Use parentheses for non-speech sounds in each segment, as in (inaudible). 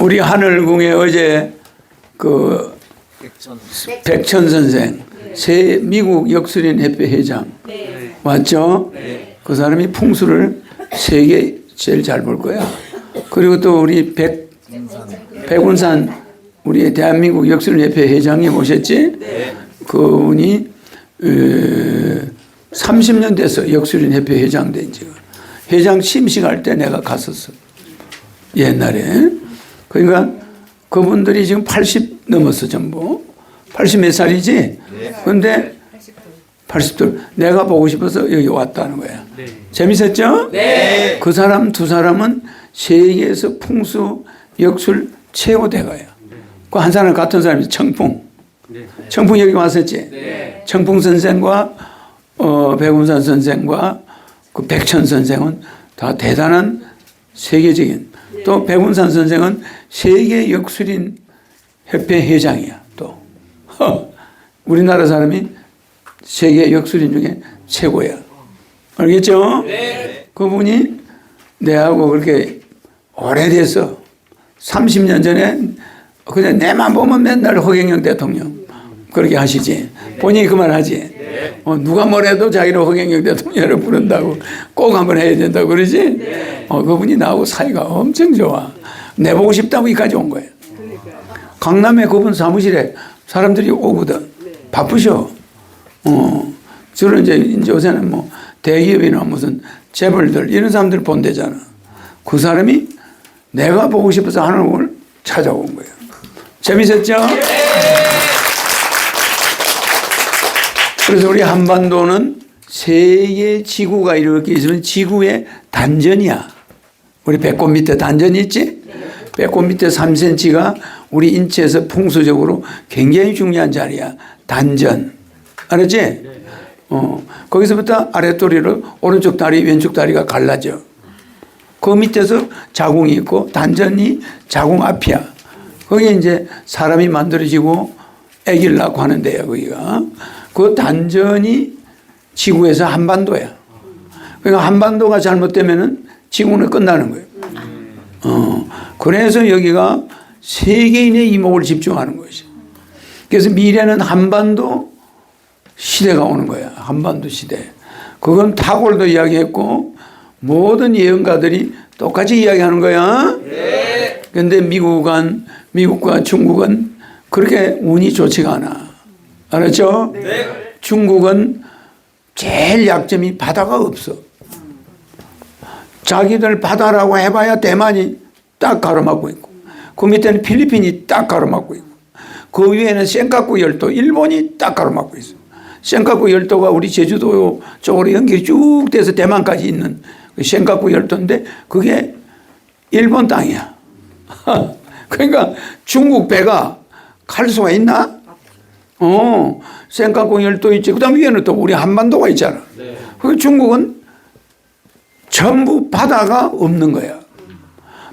우리 하늘궁에 어제 그 백천 선생 새 미국 역술인 협회 회장 왔죠? 그 사람이 풍수를 세계 제일 잘 볼 거야. 그리고 또 우리 백 백운산 우리 대한민국 역술인 협회 회장님 오셨지? 그분이 어, 30년 돼서 역술인 협회 회장 된 지가 회장 심식할 때 내가 갔었어. 옛날에. 그러니까 그분들이 지금 80 넘었어, 전부. 80 몇 살이지? 근데 80돌. 내가 보고 싶어서 여기 왔다는 거야. 재밌었죠? 네. 그 사람 두 사람은 세계에서 풍수, 역술 최고 대가야. 그한 사람 같은 사람이 청풍. 청풍 여기 왔었지? 청풍 선생과 어, 백운산 선생과 그 백천 선생은 다 대단한 세계적인 또 백운산 선생은 세계 역술인 협회 회장이야 또. 우리나라 사람이 세계 역술인 중에 최고야. 알겠죠? 그분이 내하고 그렇게 오래돼서 30년 전에 그냥 내만 보면 맨날 허경영 대통령 그렇게 하시지. 본인이 그 말 하지. 어, 누가 뭐래도 자기는 허경영 대통령을 부른다고 꼭 한번 해야 된다고 그러지? 어, 그분이 나하고 사이가 엄청 좋아. 내보고 싶다고 여기까지 온 거예요. 강남에 그분 사무실에 사람들이 오거든. 바쁘셔. 어, 저는 이제, 이제 요새는 뭐 대기업이나 무슨 재벌들 이런 사람들 본대잖아. 그 사람이 내가 보고 싶어서 하는 걸 찾아온 거예요. 재밌었죠? 그래서 우리 한반도는 세계 지구가 이렇게 있으면 지구의 단전이야. 우리 배꼽 밑에 단전이 있지? 배꼽 밑에 3cm가 우리 인체에서 풍수적으로 굉장히 중요한 자리야. 단전. 알았지? 어, 거기서부터 아랫도리로 오른쪽 다리, 왼쪽 다리가 갈라져. 그 밑에서 자궁이 있고 단전이 자궁 앞이야. 거기에 이제 사람이 만들어지고 아기를 낳고 하는 데야, 거기가. 그 단전이 지구에서 한반도야. 그러니까 한반도가 잘못되면은 지구는 끝나는 거예요. 어, 그래서 여기가 세계인의 이목을 집중하는 것이. 그래서 미래는 한반도 시대가 오는 거야. 한반도 시대. 그건 타골도 이야기했고 모든 예언가들이 똑같이 이야기하는 거야. 그런데 미국은 미국과 중국은 그렇게 운이 좋지가 않아. 알았죠? 중국은 제일 약점이 바다가 없어. 자기들 바다라고 해봐야 대만이 딱 가로막고 있고, 그 밑에는 필리핀이 딱 가로막고 있고, 그 위에는 센카쿠 열도, 일본이 딱 가로막고 있어. 센카쿠 열도가 우리 제주도 쪽으로 연결이 쭉 돼서 대만까지 있는 그 센카쿠 열도인데, 그게 일본 땅이야. (laughs) 그러니까 중국 배가 갈 수가 있나? 어, 센카쿠 열도 있지. 그 다음 위에는 또 우리 한반도가 있잖아. 그 중국은 전부 바다가 없는 거야.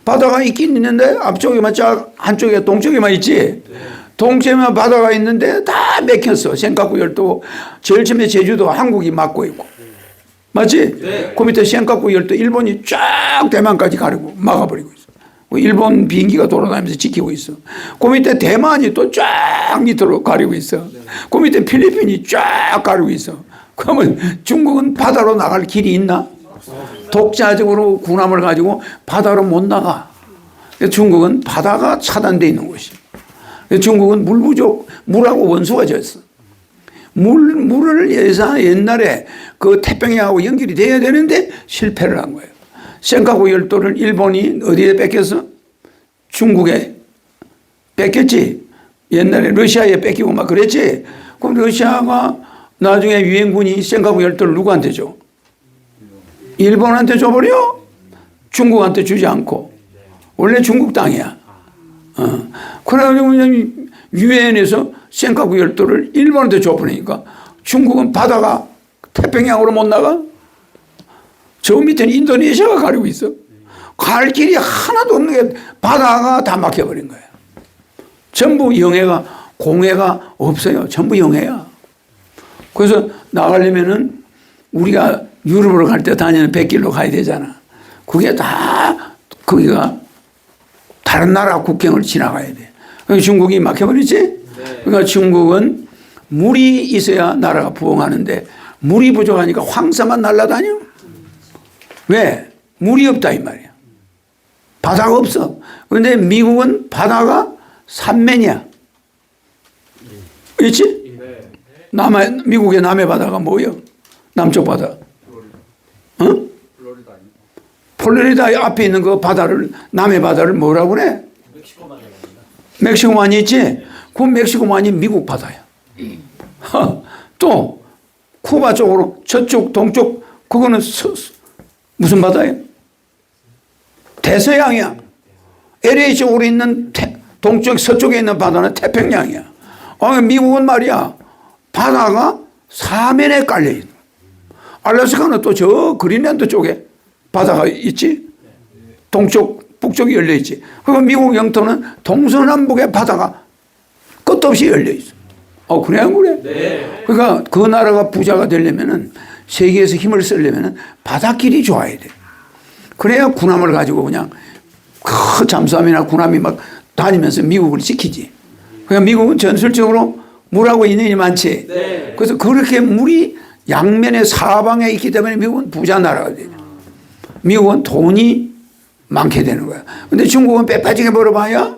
바다가 있긴 있는데 앞쪽에만 쫙 한쪽에 동쪽에만 있지. 동쪽에만 바다가 있는데 다 맥혔어. 센카쿠 열도 제일 처음에 제주도 한국이 막고 있고. 맞지? 그 밑에 센카쿠 열도 일본이 쫙 대만까지 가리고 막아버리고 일본 비행기가 돌아다니면서 지키고 있어. 그 밑에 대만이 또 쫙 밑으로 가리고 있어. 그 밑에 필리핀이 쫙 가리고 있어. 그러면 중국은 바다로 나갈 길이 있나? 독자적으로 군함을 가지고 바다로 못 나가. 중국은 바다가 차단되어 있는 곳이. 중국은 물 부족, 물하고 원수가 졌어. 물, 물을 예사 옛날에 그 태평양하고 연결이 돼야 되는데 실패를 한 거예요. 센카쿠 열도를 일본이 어디에 뺏겼어? 중국에 뺏겼지. 옛날에 러시아에 뺏기고 막 그랬지. 그럼 러시아가 나중에 유엔군이 센카쿠 열도를 누구한테 줘? 일본한테 줘버려? 중국한테 주지 않고. 원래 중국 땅이야. 어. 그래가지고 유엔에서 센카쿠 열도를 일본한테 줘버리니까 중국은 바다가 태평양으로 못 나가? 저 밑에는 인도네시아가 가리고 있어. 갈 길이 하나도 없는 게 바다가 다 막혀버린 거야. 전부 영해가, 공해가 없어요. 전부 영해야. 그래서 나가려면은 우리가 유럽으로 갈 때 다니는 백길로 가야 되잖아. 그게 다, 거기가 다른 나라 국경을 지나가야 돼. 중국이 막혀버리지? 그러니까 중국은 물이 있어야 나라가 부흥하는데 물이 부족하니까 황사만 날라다녀. 왜? 물이 없다 이 말이야. 바다가 없어. 그런데 미국은 바다가 삼면이야. 있지? 남해, 미국의 남해 바다가 뭐예요? 남쪽 바다. 어? 플로리다 앞에 있는 그 바다를, 남해 바다를 뭐라고 그래? 멕시코만이 있지? 그 멕시코만이 미국 바다야. 하, 또, 쿠바 쪽으로, 저쪽, 동쪽, 그거는 서- 서- 무슨 바다예요? 대서양이야. LA 쪽으로 있는 태- 동쪽, 서쪽에 있는 바다는 태평양이야. 어, 미국은 말이야. 바다가 사면에 깔려 있는. 알래스카는 또 저 그린랜드 쪽에 바다가 있지. 동쪽, 북쪽이 열려 있지. 그리고 미국 영토는 동서남북의 바다가 끝도 없이 열려 있어. 어, 그래, 안 그래? 그러니까 그 나라가 부자가 되려면은 세계에서 힘을 쓰려면은 바닷길이 좋아야 돼. 그래야 군함을 가지고 그냥 큰 잠수함이나 군함이 막 다니면서 미국을 지키지. 그러니까 미국은 전술적으로 물하고 인연이 많지. 그래서 그렇게 물이 양면의 사방에 있기 때문에 미국은 부자 나라가 되죠. 미국은 돈이 많게 되는 거야. 근데 중국은 빼빠지게 벌어봐야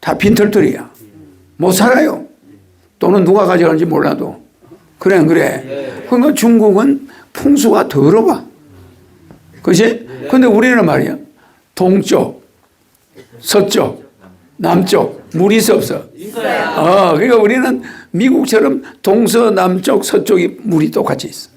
다 빈털털이야. 못 살아요. 돈은 누가 가져가는지 몰라도. 그래, 안 그래. 그러니까 중국은 풍수가 더러워. 그지? 근데 우리는 말이야. 동쪽, 서쪽, 남쪽, 물이 있어 없어? 어, 그러니까 우리는 미국처럼 동서 남쪽, 서쪽이 물이 똑같이 있어.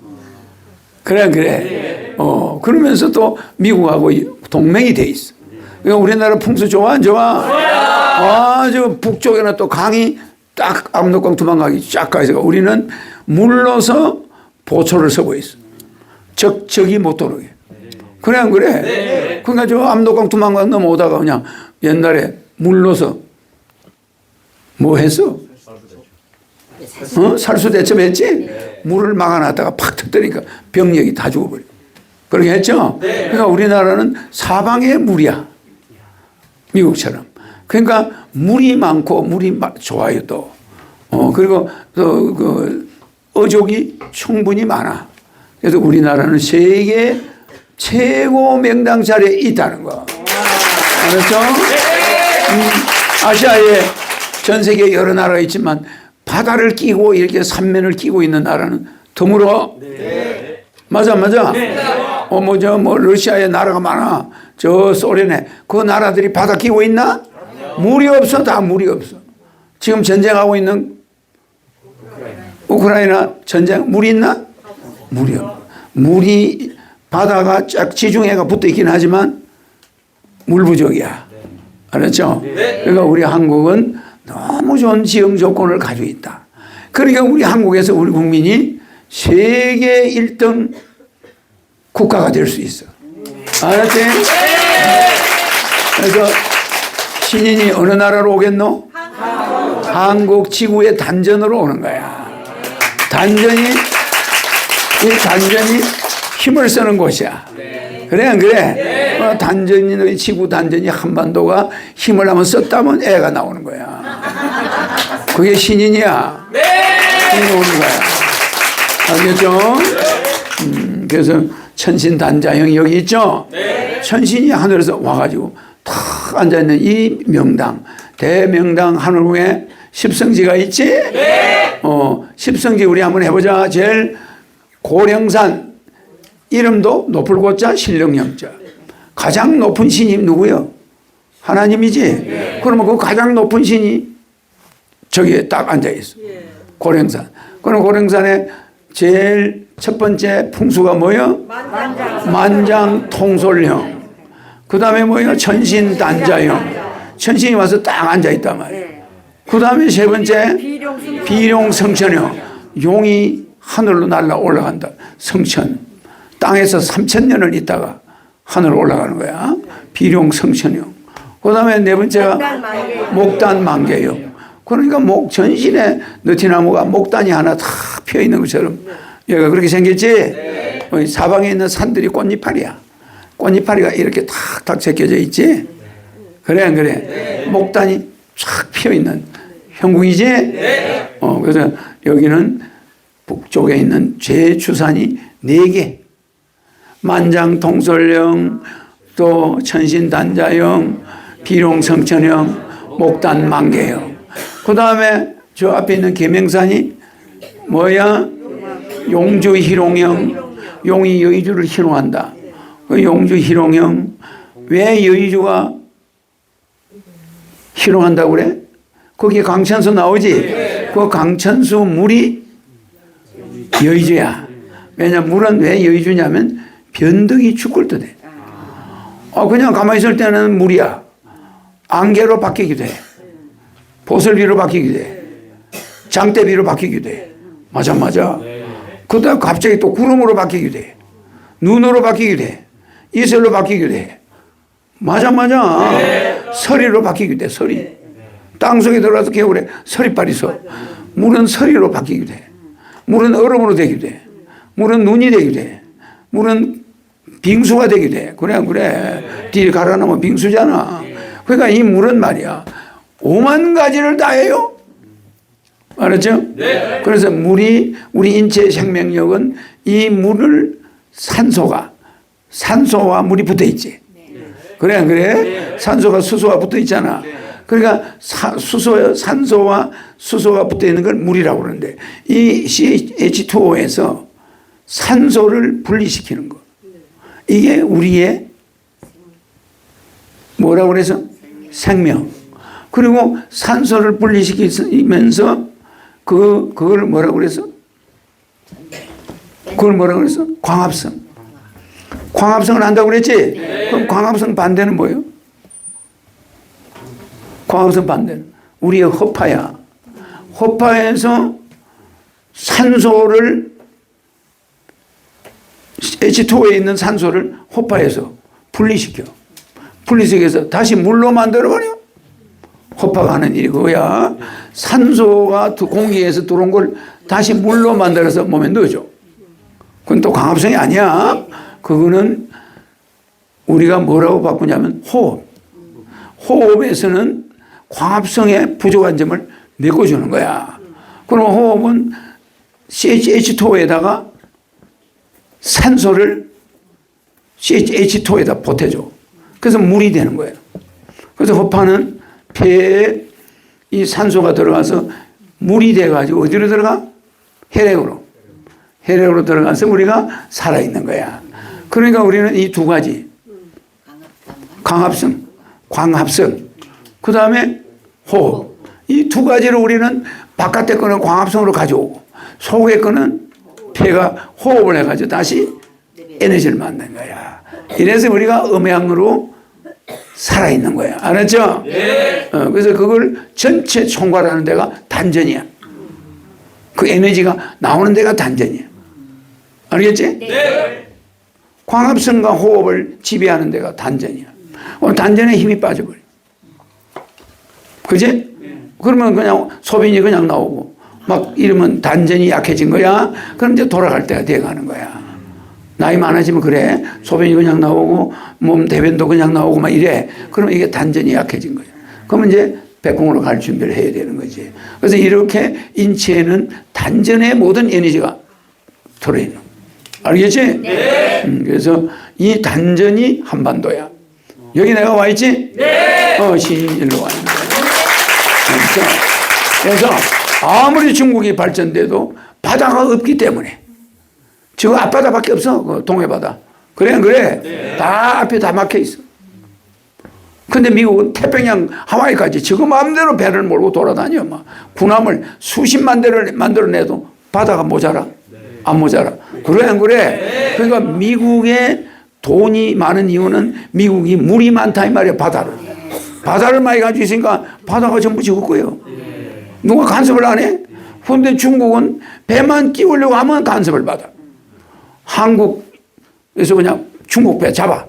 그래, 그래. 어, 그러면서 또 미국하고 이 동맹이 돼 있어. 그러니까 우리나라 풍수 좋아, 안 좋아? 아, 저 북쪽에는 또 강이 딱 압록강 두만강이 쫙 가있어. 우리는 물러서 보초를 서고 있어. 적, 적이 못 들어오게. 그래, 안 그래? 그러니까 저 압록강 두만강 넘어오다가 그냥 옛날에 물러서 뭐 했어? 어? 살수대첩 했지? 물을 막아놨다가 팍 터뜨리니까 병력이 다 죽어버려. 그렇게 했죠? 그러니까 우리나라는 사방에 물이야. 미국처럼. 그러니까 물이 많고 물이 마- 좋아요 또. 어, 그리고 또 그 어족이 충분히 많아. 그래서 우리나라는 세계 최고 명당 자리에 있다는 거. 알았죠? 음, 아시아에 전 세계 여러 나라가 있지만 바다를 끼고 이렇게 삼면을 끼고 있는 나라는 드물어. 맞아, 맞아. 어, 뭐, 저, 뭐, 러시아에 나라가 많아. 저 소련에. 그 나라들이 바다 끼고 있나? 물이 없어. 다 물이 없어. 지금 전쟁하고 있는 우크라이나 전쟁, 물이 있나? 물이 없어. 물이, 바다가 쫙 지중해가 붙어 있긴 하지만 물 부족이야. 알았죠? 그러니까 우리 한국은 너무 좋은 지형 조건을 가지고 있다. 그러니까 우리 한국에서 우리 국민이 세계 1등 국가가 될 수 있어. 알았지? 그래서 신인이 어느 나라로 오겠노? 한국 지구의 단전으로 오는 거야. 단전이, 이 단전이 힘을 쓰는 곳이야. 그래, 안 그래? 어, 단전이, 지구 단전이 한반도가 힘을 한번 썼다면 애가 나오는 거야. 그게 신인이야. 신이 오는 거야. 알겠죠? 음, 그래서 천신 단자형이 여기 있죠? 천신이 하늘에서 와가지고 탁 앉아있는 이 명당, 대명당 하늘궁에 십성지가 있지? 어, 십성지 우리 한번 해보자. 제일 고령산, 이름도 높을 고자 신령령자. 가장 높은 신이 누구요? 하나님이지? 그러면 그 가장 높은 신이 저기에 딱 앉아 있어. 고령산. 그럼 고령산에 제일 첫 번째 풍수가 뭐요? 만장 통솔형. 그 다음에 뭐요? 천신 단자형. 천신이 와서 딱 앉아 있단 말이에요. 그 다음에 세 번째 비룡 성천형. 용이 하늘로 날라 올라간다. 성천. 땅에서 3천 년을 있다가 하늘로 올라가는 거야. 비룡 성천형. 그 다음에 네 번째가 목단 만개형. 그러니까 목 전신에 느티나무가 목단이 하나 다 피어 있는 것처럼 얘가 그렇게 생겼지. 어, 사방에 있는 산들이 꽃잎파리야. 꽃잎파리가 이렇게 탁탁 제껴져 있지. 그래 안 그래? 목단이 쫙 피어 있는 형국이지? 어 그래서 여기는 북쪽에 있는 제주산이 네 개. 만장통솔령 또 천신단자형 비룡성천형 목단 만개형 그 다음에 저 앞에 있는 계명산이 뭐야 용주 희롱형 용이 여의주를 희롱한다 그 용주 희롱형 왜 여의주가 희롱한다고 그래? 거기 강천수 나오지? 그 강천수 물이 여의주야. 왜냐 물은 왜 여의주냐면 변덕이 죽을 듯 해. 어, 그냥 가만히 있을 때는 물이야. 안개로 바뀌기도 해. 보슬비로 바뀌기도 해. 장대비로 바뀌기도 해. 맞아, 맞아. 그 다음 갑자기 또 구름으로 바뀌기도 해. 눈으로 바뀌기도 해. 이슬로 바뀌기도 해. 맞아, 맞아. 서리로 바뀌기도 해, 서리. 땅 속에 들어가서 겨울에 서리빨이 서. 물은 서리로 바뀌기도 해. 물은 얼음으로 되기도 해. 물은 눈이 되기도 해. 물은 빙수가 되기도 해. 그래, 안 그래. 뒤에 갈아 놓으면 빙수잖아. 그러니까 이 물은 말이야. 오만 가지를 다 해요. 알았죠? 그래서 물이, 우리 인체의 생명력은 이 물을 산소가, 산소와 물이 붙어 있지. 그래, 안 그래? 산소가 수소와 붙어 있잖아. 그러니까 사- 수소, 산소와 수소가 붙어 있는 걸 물이라고 그러는데 이 CH2O에서 산소를 분리시키는 거. 이게 우리의 뭐라고 그래서 생명. 그리고 산소를 분리시키면서 그 그걸 뭐라고 그래서 그걸 뭐라고 그래서 광합성. 광합성을 한다고 그랬지? 그럼 광합성 반대는 뭐예요? 광합성 반대는 우리의 허파야. 허파에서 산소를 H2O에 있는 산소를 호파에서 분리시켜. 분리시켜서 다시 물로 만들어버려. 호파가 하는 일이 그거야. 산소가 두- 공기에서 들어온 걸 다시 물로 만들어서 몸에 넣어줘. 그건 또 광합성이 아니야. 그거는 우리가 뭐라고 바꾸냐면 호흡. 호흡에서는 광합성의 부족한 점을 메꿔주는 거야. 그럼 호흡은 CH2O에다가 산소를 CH2에다 보태줘. 그래서 물이 되는 거예요. 그래서 호파는 폐에 이 산소가 들어가서 물이 돼가지고 어디로 들어가? 혈액으로. 혈액으로 들어가서 우리가 살아있는 거야. 그러니까 우리는 이 두 가지. 강합성, 광합성, 그 다음에 호흡. 이 두 가지를 우리는 바깥에 거는 광합성으로 가져오고 속에 거는 폐가 호흡을 해가지고 다시 에너지를 만든 거야. 이래서 우리가 음양으로 살아있는 거야. 알았죠? 어, 그래서 그걸 전체 총괄하는 데가 단전이야. 그 에너지가 나오는 데가 단전이야. 알겠지? 광합성과 호흡을 지배하는 데가 단전이야. 오늘 단전에 힘이 빠져버려. 그지? 그러면 그냥 소변이 그냥 나오고 막 이러면 단전이 약해진 거야. 그럼 이제 돌아갈 때가 돼가는 거야. 나이 많아지면 그래. 소변이 그냥 나오고 몸 대변도 그냥 나오고 막 이래. 그러면 이게 단전이 약해진 거야. 그러면 이제 백공으로 갈 준비를 해야 되는 거지. 그래서 이렇게 인체에는 단전의 모든 에너지가 들어있는 거야. 알겠지? 음, 그래서 이 단전이 한반도야. 여기 내가 와 있지? 네. 어, 시인 일로 와 있는. 그래서, 아무리 중국이 발전돼도 바다가 없기 때문에 지금 앞바다밖에 없어. 그 동해바다. 그래, 안 그래? 다 앞에 다 막혀 있어. 근데 미국은 태평양 하와이까지 지금 마음대로 배를 몰고 돌아다녀. 막 군함을 수십만 대를 만들어내도 바다가 모자라. 안 모자라. 그래, 안 그래? 그러니까 미국의 돈이 많은 이유는 미국이 물이 많다 이 말이야, 바다를. 바다를 많이 가지고 있으니까 바다가 전부 거예요. 누가 간섭을 안 해? 근데 중국은 배만 끼우려고 하면 간섭을 받아. 한국에서 그냥 중국 배 잡아.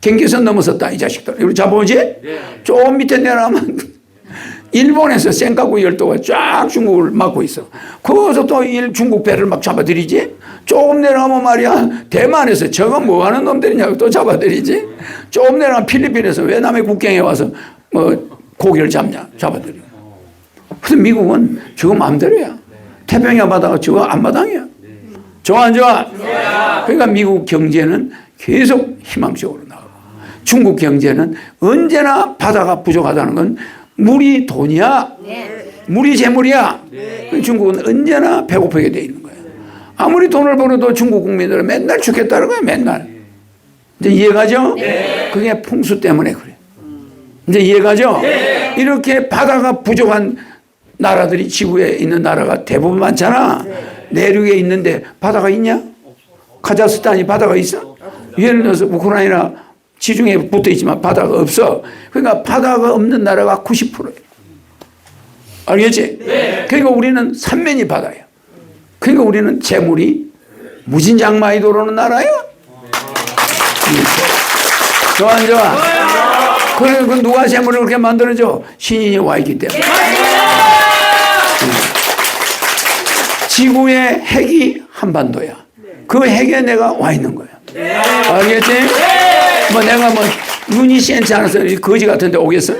경계선 넘어섰다, 이 자식들. 이거 잡아오지? 좀 밑에 내려가면 일본에서 센카쿠 열도가 쫙 중국을 막고 있어. 거기서 또 일, 중국 배를 막 잡아들이지. 조금 내려가면 말이야. 대만에서 저거 뭐 하는 놈들이냐고 또 잡아들이지. 조금 내려가면 필리핀에서 왜 남의 국경에 와서 뭐 고기를 잡냐. 잡아들여. 그래서 미국은 저거 마음대로야. 태평양 바다가 저거 앞마당이야. 좋아 안 좋아? 그러니까 미국 경제는 계속 희망적으로 나가고 중국 경제는 언제나 바다가 부족하다는 건 물이 돈이야. 물이 재물이야. 중국은 언제나 배고프게 돼 있는 거야. 아무리 돈을 벌어도 중국 국민들은 맨날 죽겠다는 거야, 맨날. 이제 이해가죠? 그게 풍수 때문에 그래. 이제 이해가죠? 이렇게 바다가 부족한 나라들이 지구에 있는 나라가 대부분 많잖아. 내륙에 있는데 바다가 있냐? 카자흐스탄이 바다가 있어? 예를 들어서 우크라이나 지중해 붙어 있지만 바다가 없어. 그러니까 바다가 없는 나라가 90%예요. 알겠지? 그러니까 우리는 삼면이 바다야. 그러니까 우리는 재물이 무진장마이 들어오는 나라야. 좋아 안 좋아? 그래, 그 누가 재물을 그렇게 만들어줘? 신인이 와 있기 때문에. 지구의 핵이 한반도야. 그 핵에 내가 와 있는 거야. 알겠지? 뭐 내가 뭐 눈이 센치 않아서 이 거지 같은데 오겠어?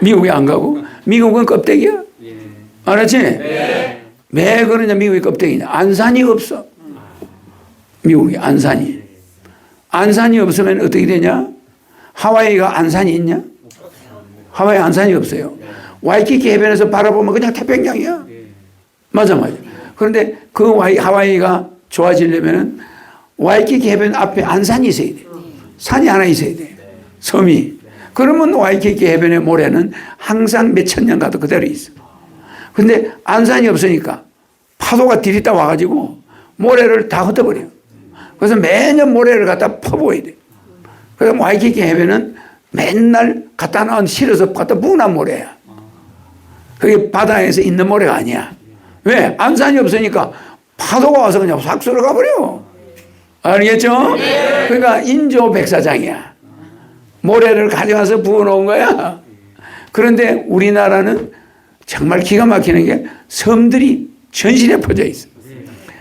미국에 안 가고? 미국은 껍데기야. 알았지? 왜 그러냐 미국이 껍데기냐? 안산이 없어. 미국이 안산이. 안산이 없으면 어떻게 되냐? 하와이가 안산이 있냐? 하와이 안산이 없어요. 와이키키 해변에서 바라보면 그냥 태평양이야. 맞아, 맞아. 그런데 그 와이, 하와이가 좋아지려면은 와이키키 해변 앞에 안산이 있어야 돼. 산이 하나 있어야 돼. 섬이. 그러면 와이키키 해변의 모래는 항상 몇 천 년 가도 그대로 있어. 근데 안산이 없으니까 파도가 들이다 와가지고 모래를 다 흩어버려. 그래서 매년 모래를 갖다 퍼부어야 돼. 그래서 와이키키 해변은 맨날 갖다 놓은 실어서 갖다 부은 모래야. 그게 바다에서 있는 모래가 아니야. 왜? 안산이 없으니까 파도가 와서 그냥 싹 쓸어가 버려. 알겠죠? 그러니까 인조 백사장이야. 모래를 가져와서 부어놓은 거야. 그런데 우리나라는 정말 기가 막히는 게 섬들이 전신에 퍼져 있어.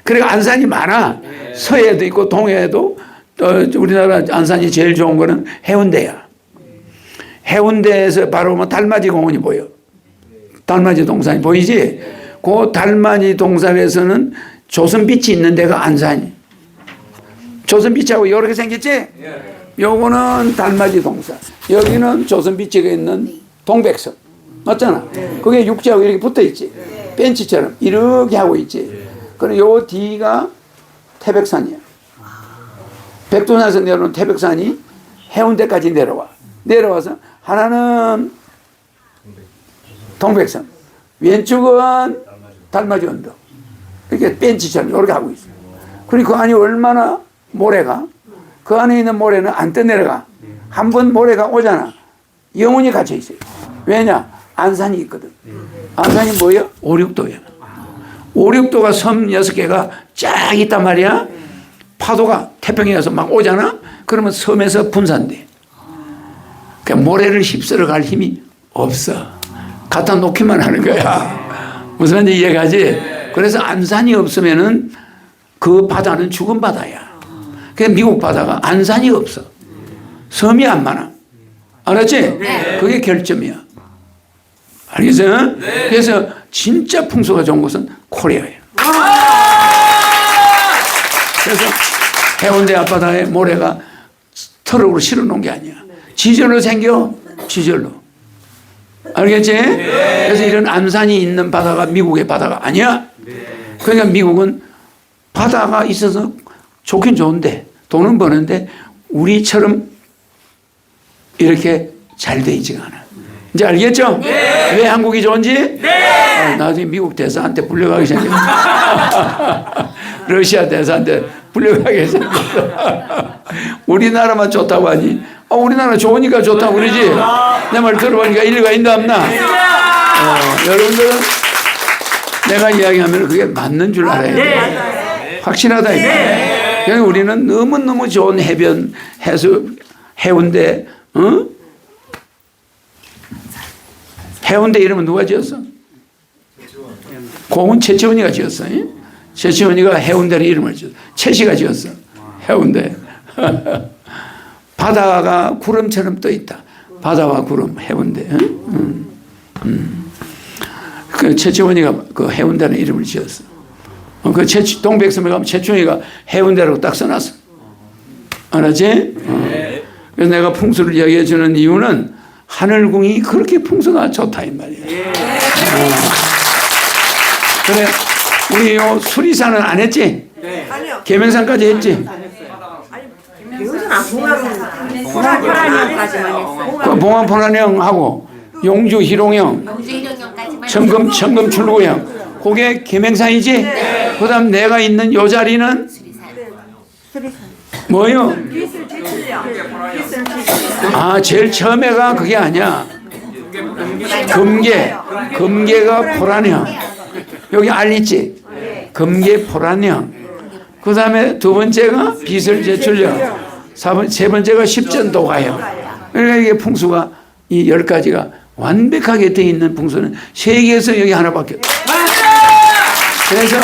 그러니까 안산이 많아. 서해도 있고 동해에도 또 우리나라 안산이 제일 좋은 거는 해운대야. 해운대에서 바로 보면 달맞이 공원이 보여. 달맞이 동산이 보이지? 그 달맞이 동산에서는 조선빛이 있는 데가 안산이. 조선빛하고 이렇게 생겼지? 요거는 달맞이 동산. 여기는 조선빛이 있는 동백섬. 맞잖아. 그게 육지하고 이렇게 붙어 있지. 벤치처럼 이렇게 하고 있지. 그럼 요 뒤가 태백산이야. 백두산에서 내려오는 태백산이 해운대까지 내려와. 내려와서 하나는 동백산, 왼쪽은 달맞이 언덕. 이렇게 벤치처럼 이렇게 하고 있어. 그리고 그 안이 얼마나 모래가 그 안에 있는 모래는 안 떠내려가. 한 번 모래가 오잖아. 영원히 갇혀 있어요. 왜냐? 안산이 있거든. 안산이 뭐예요? 오륙도야. 오륙도가 섬 여섯 개가 쫙 있단 말이야. 파도가 태평양에서 막 오잖아. 그러면 섬에서 분산돼. 그 모래를 휩쓸어 갈 힘이 없어. 갖다 놓기만 하는 거야. 무슨 말인지 이해가지? 그래서 안산이 없으면은 그 바다는 죽은 바다야. 그 미국 바다가 안산이 없어. 섬이 안 많아. 알았지? 그게 결점이야. 알겠어요? 그래서 진짜 풍수가 좋은 곳은 코리아예요. 그래서 해운대 앞바다에 모래가 트럭으로 실어 놓은 게 아니야. 지절로 생겨, 지절로. 알겠지? 그래서 이런 안산이 있는 바다가 미국의 바다가 아니야. 그러니까 미국은 바다가 있어서 좋긴 좋은데 돈은 버는데 우리처럼 이렇게 잘 돼 있지가 않아. 이제 알겠죠? 왜 한국이 좋은지? 아, 나중에 미국 대사한테 불려가기 생겼어. (laughs) 러시아 대사한테 불려가게 생겼어. (laughs) 우리나라만 좋다고 하니, 아, 우리나라 좋으니까 좋다고 그러지. 내 말 들어보니까 일리가 있나 없나? 어, 여러분들은 내가 이야기하면 그게 맞는 줄 알아야 돼. 확실하다. 이거. 그래서 우리는 너무 너무 좋은 해변, 해수, 해운대, 어? 해운대 이름은 누가 지었어? 고은 최치원이가 지었어. 예? 최치원이가 해운대를 이름을 지었어. 최씨가 지었어. 해운대. (laughs) 바다가 구름처럼 떠 있다. 바다와 구름, 해운대. 응? 음. 음. 그 최치원이가 그 해운대는 이름을 지었어. 어, 그 최, 동백섬에 가면 최충이가 해운대라고 딱 써놨어. 알았지? 어. 그래서 내가 풍수를 이야기해 주는 이유는 하늘궁이 그렇게 풍수가 좋다 이 말이야. 어. 그래, 우리 요 수리산은 안 했지? 아니요. 계명산까지 했지? 요즘 안 봉합은 봉합하라니까지만 했어요. 그 봉황포란형 용주 희롱형, 청금 청금 출구형, 그게 계명산이지? 그다음 내가 있는 요 자리는 뭐요? 아, 제일 처음에가 그게 아니야. 금계, 금계가 포란형. 여기 알 있지? 금계 포란형. 그 다음에 두 번째가 빚을 제출형. 세 번째가 십전도가형. 그러니까 이게 풍수가 이 열 가지가 완벽하게 되어 있는 풍수는 세계에서 여기 하나밖에 없어. 그래서,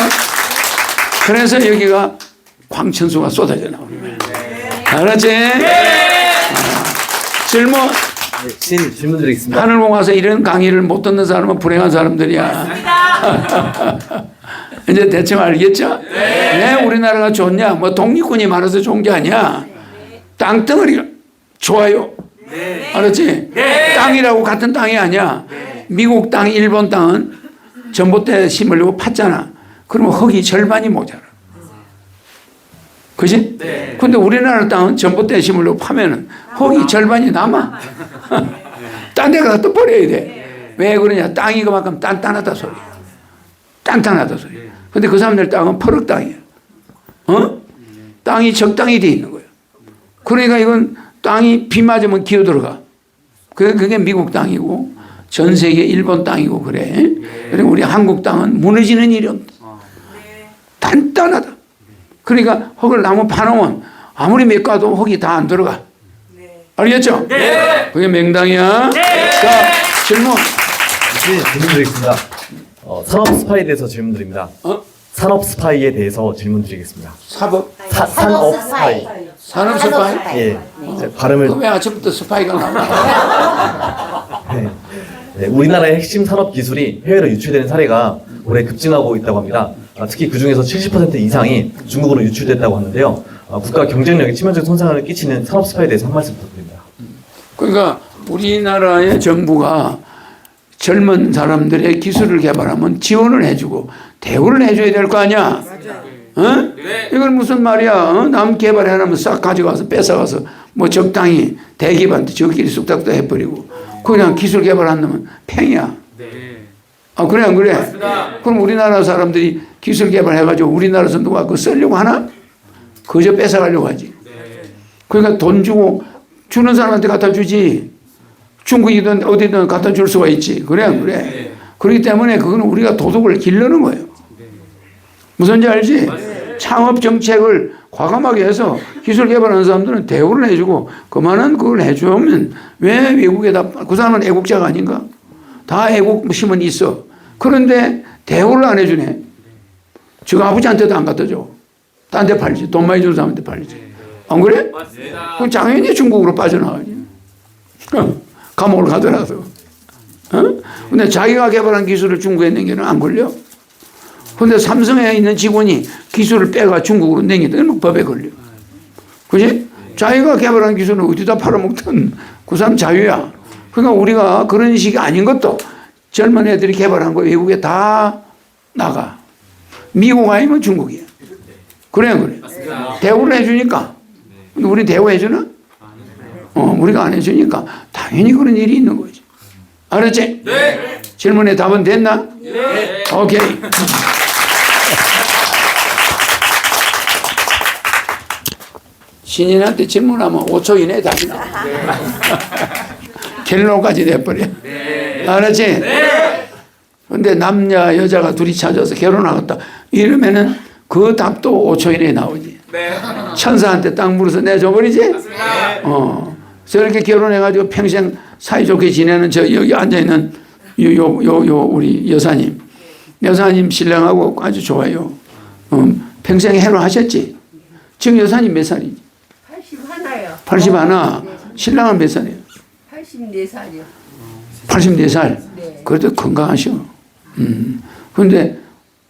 그래서 여기가 광천수가 쏟아져 나오는 거야. 알았지? 아, 질문. 네, 신 질문 드리겠습니다. 하늘공 와서 이런 강의를 못 듣는 사람은 불행한 사람들이야. (laughs) 이제 대충 알겠죠? 왜 우리나라가 좋냐? 뭐 독립군이 많아서 좋은 게 아니야. 땅덩어리가 좋아요. 알았지? 땅이라고 같은 땅이 아니야. 미국 땅, 일본 땅은 전봇대 심으려고 팠잖아. 그러면 흙이 절반이 모자라. 그지? 근데 우리나라 땅은 전봇대 심으려고 파면은 흙이 절반이 남아. 딴 데 가서 또 버려야 돼. 왜 그러냐? 땅이 그만큼 단단하다 소리. 단단하다 소리. 근데 그 사람들 땅은 퍼럭 땅이야. 어? 땅이 적당히 돼 있는 거야. 그러니까 이건 땅이 비 맞으면 기어 들어가. 그게, 그게 미국 땅이고 전 세계 일본 땅이고 그래. 그리고 우리 한국 땅은 무너지는 일이 없다. 단단하다. 그러니까 흙을 나무 파놓으면 아무리 몇 가도 흙이 다 안 들어가. 알겠죠? 네. 그게 맹당이야. 자, 질문. 신 질문 드리겠습니다. 어, 산업 스파이에 대해서 질문 드립니다. 어? 산업 스파이에 대해서 질문 드리겠습니다. 사법, 사, 산업 스파이. 산업 스파이. 예. 제 발음을 왜 아침부터 스파이가 나와? 네. 네, 우리나라의 핵심 산업 기술이 해외로 유출되는 사례가 올해 급증하고 있다고 합니다. 아, 특히 그 중에서 70% 이상이 중국으로 유출됐다고 하는데요. 아, 국가 경쟁력에 치명적 손상을 끼치는 산업 스파이에 대해서 한 말씀 부탁드립니다. 그러니까 우리나라의 정부가 젊은 사람들의 기술을 개발하면 지원을 해주고 대우를 해줘야 될 거 아니야. 어? 이건 무슨 말이야? 어? 남 개발해놓으면 싹 가져가서 뺏어가서 뭐 적당히 대기반도 저끼리 쑥닥도 해버리고 그냥 기술 개발 안 넣으면 팽이야. 아 그래 안 그래? 그럼 우리나라 사람들이 기술 개발해가지고 우리나라에서 누가 그거 쓰려고 하나? 그저 뺏어가려고 하지. 그러니까 돈 주고 주는 사람한테 갖다 주지. 중국이든 어디든 갖다 줄 수가 있지. 그래 안 그래? 그렇기 때문에 그거는 우리가 도덕을 기르는 거예요. 무슨 지 알지? 창업 정책을 과감하게 해서 기술 개발하는 사람들은 대우를 해주고 그만한 그걸 해주면 왜 외국에다 그 사람은 애국자가 아닌가? 다 애국심은 있어. 그런데 대우를 안 해주네. 지금 아버지한테도 안 갖다 줘. 딴 데 팔지. 돈 많이 주는 사람한테 팔지. 안 그래? 그럼 당연히 중국으로 빠져나가지. 어, 감옥을 가더라도. 어? 근데 자기가 개발한 기술을 중국에 내기는 안 걸려. 근데 삼성에 있는 직원이 기술을 빼가 중국으로 내기는 법에 걸려. 그지? 자기가 개발한 기술을 어디다 팔아먹든 그 사람 자유야. 그러니까 우리가 그런 식이 아닌 것도 젊은 애들이 개발한 거 외국에 다 나가. 미국 아니면 중국이야. 그래, 안 그래. 대우를 해주니까. 근데 우리 대우해주나? 어, 우리가 안 해주니까 당연히 그런 일이 있는 거지. 알았지? 네. 질문에 답은 됐나? 네. 오케이. 신인한테 질문하면 5초 이내에 답이 나와. 갤로까지 돼버려. 알았지? 근데 남자, 여자가 둘이 찾아서 결혼하겠다. 이러면은 그 답도 5초 이내에 나오지. 천사한테 땅 물어서 내줘버리지? 어. 저렇게 결혼해가지고 평생 사이좋게 지내는 저 여기 앉아있는 요, 요, 요, 요, 우리 여사님. 여사님 신랑하고 아주 좋아요. 음, 평생 해로 하셨지? 지금 여사님 몇 살이지? 81이요. 81. 신랑은 몇 살이에요? 84살이요. 84살. 네. 그래도 건강하셔. 음. 근데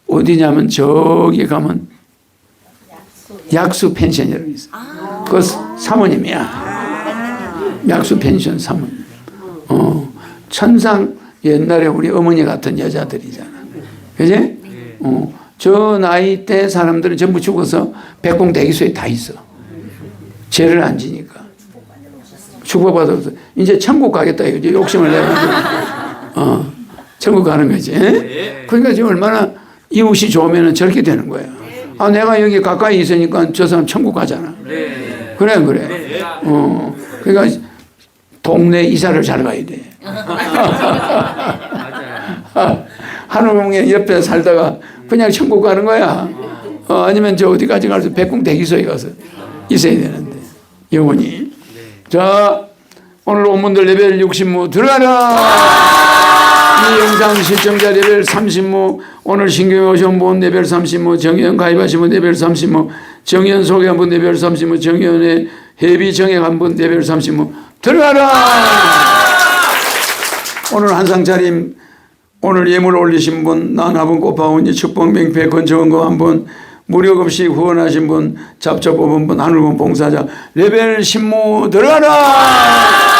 어디냐면 저기 가면 약수 펜션이라고 있어. 그 사모님이야. 약수 펜션 사모님. 어. 천상 옛날에 우리 어머니 같은 여자들이잖아. 그지? 어. 저 나이 때 사람들은 전부 죽어서 백공 대기소에 다 있어. 죄를 안 지니까. 축복받아서 이제 천국 가겠다 이제 욕심을 내가지고 어 천국 가는 거지. 그러니까 지금 얼마나 이웃이 좋으면 저렇게 되는 거야. 아 내가 여기 가까이 있으니까 저 사람 천국 가잖아. 그래 그래. 어 그러니까 동네 이사를 잘 가야 돼. (laughs) 한우공에 옆에 살다가 그냥 천국 가는 거야. 어, 아니면 저 어디까지 가서 백궁 대기소에 가서 있어야 되는데 영원히. 자 오늘 온문들 레벨 60무 들어가라. 이 영상 시청자 레벨 30무 오늘 신경에 오신 분 레벨 30무 정연 가입하신 분 레벨 30무 정연 소개한 분 레벨 30무 정연의 회비 정액한 분 레벨 30무 들어가라. 오늘 한상 차림 오늘 예물 올리신 분, 난화분 꽃파운이 축복 맹패 건축원 거한 분, 무력 없이 후원하신 분, 잡초 뽑은 분, 하늘군 봉사자, 레벨 신무 들어가라!